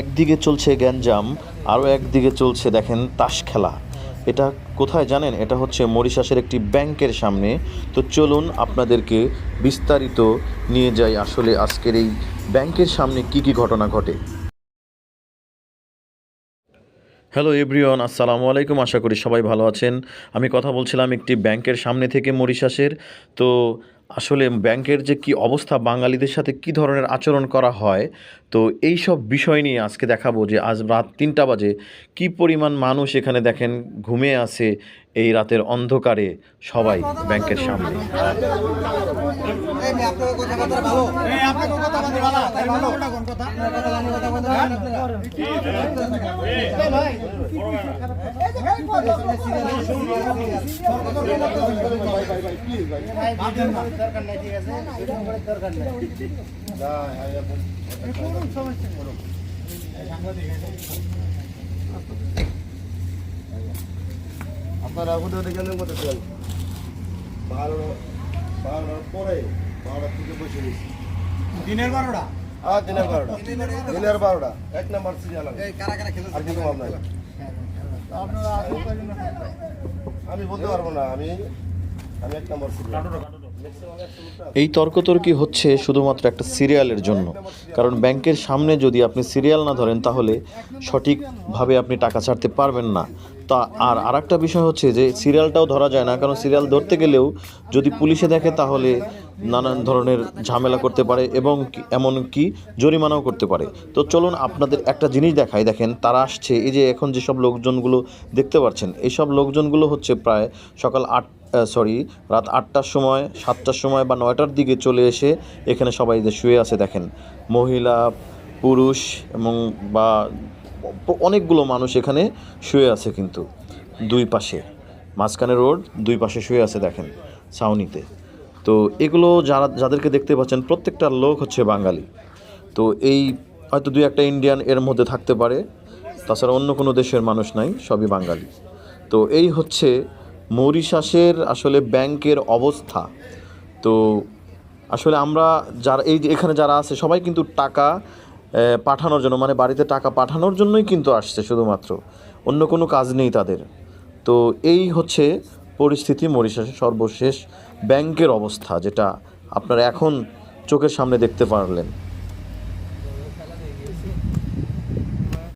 একদিকে চলছে গ্যাঞ্জাম আরও একদিকে চলছে দেখেন তাস খেলা। এটা কোথায় জানেন? এটা হচ্ছে মরিশাসের একটি ব্যাংকের সামনে। তো চলুন আপনাদেরকে বিস্তারিত নিয়ে যাই আসলে আজকের এই ব্যাংকের সামনে কি কি ঘটনা ঘটে। হ্যালো এভরিওয়ান আসসালামু আলাইকুম আশা করি সবাই ভালো আছেন। আমি কথা বলছিলাম একটি ব্যাংকের সামনে থেকে মরিশাসের। তো আসলে ব্যাংকের যে কি অবস্থা, বাঙালিদের সাথে কি ধরনের আচরণ করা হয়, তো এই সব বিষয় নিয়ে আজকে দেখাবো যে আজ রাত তিনটা বাজে। কি পরিমাণ মানুষ এখানে দেখেন, ঘুমিয়ে আছে এই রাতের অন্ধকারে সবাই ব্যাংকের সামনে। আপনারা হুদুর মতো চল বারো বারোটার পরে বারোটার থেকে বসে গেছি। দিনের বারোটা? হ্যাঁ দিনের বারোটা। দিনের বারোটা? এক নাম্বার সিরিয়াল আর আমি বলতে পারব না আমি আমি এক নাম্বার সিরিয়াল এই তর্কতর্কি হচ্ছে শুধুমাত্র একটা সিরিয়ালের জন্য। কারণ ব্যাংকের সামনে যদি আপনি সিরিয়াল না ধরেন, তাহলে সঠিকভাবে আপনি টাকা ছাড়তে পারবেন না। তা আর আরেকটা বিষয় হচ্ছে যে, সিরিয়ালটাও ধরা যায় না। কারণ সিরিয়াল ধরতে গেলেও যদি পুলিশে দেখে, তাহলে নানান ধরনের ঝামেলা করতে পারে এবং এমন কি- জরিমানাও করতে পারে। তো চলুন আপনাদের একটা জিনিস দেখাই। দেখেন, তারা আসছে। এই যে এখন যেসব লোকজনগুলো দেখতে পাচ্ছেন, এইসব লোকজনগুলো হচ্ছে প্রায় সকাল আট সরি রাত আটটার সময়, সাতটার সময় বা নয়টার দিকে চলে এসে এখানে সবাই যে শুয়ে আছে দেখেন। মহিলা, পুরুষ এবং বা অনেকগুলো মানুষ এখানে শুয়ে আছে কিন্তু দুই পাশে। মাঝখানে রোড, দুই পাশে শুয়ে আছে দেখেন, ছাউনিতে। তো এগুলো যারা, যাদেরকে দেখতে পাচ্ছেন, প্রত্যেকটা লোক হচ্ছে বাঙালি। তো এই হয়তো দুই একটা ইন্ডিয়ান এর মধ্যে থাকতে পারে, তাছাড়া অন্য কোনো দেশের মানুষ নাই, সবই বাঙালি। তো এই হচ্ছে মরিশাসের আসলে ব্যাংকের অবস্থা। তো আসলে আমরা যারা, এই এখানে যারা আছে, সবাই কিন্তু টাকা পাঠানোর জন্য মানে বাড়িতে টাকা পাঠানোর জন্যই কিন্তু আসছে শুধুমাত্র। অন্য কোনো কাজ নেই তাদের। তো এই হচ্ছে পরিস্থিতি মরিশাসের সর্বশেষ ব্যাংকের অবস্থা, যেটা আপনারা এখন চোখের সামনে দেখতে পারলেন।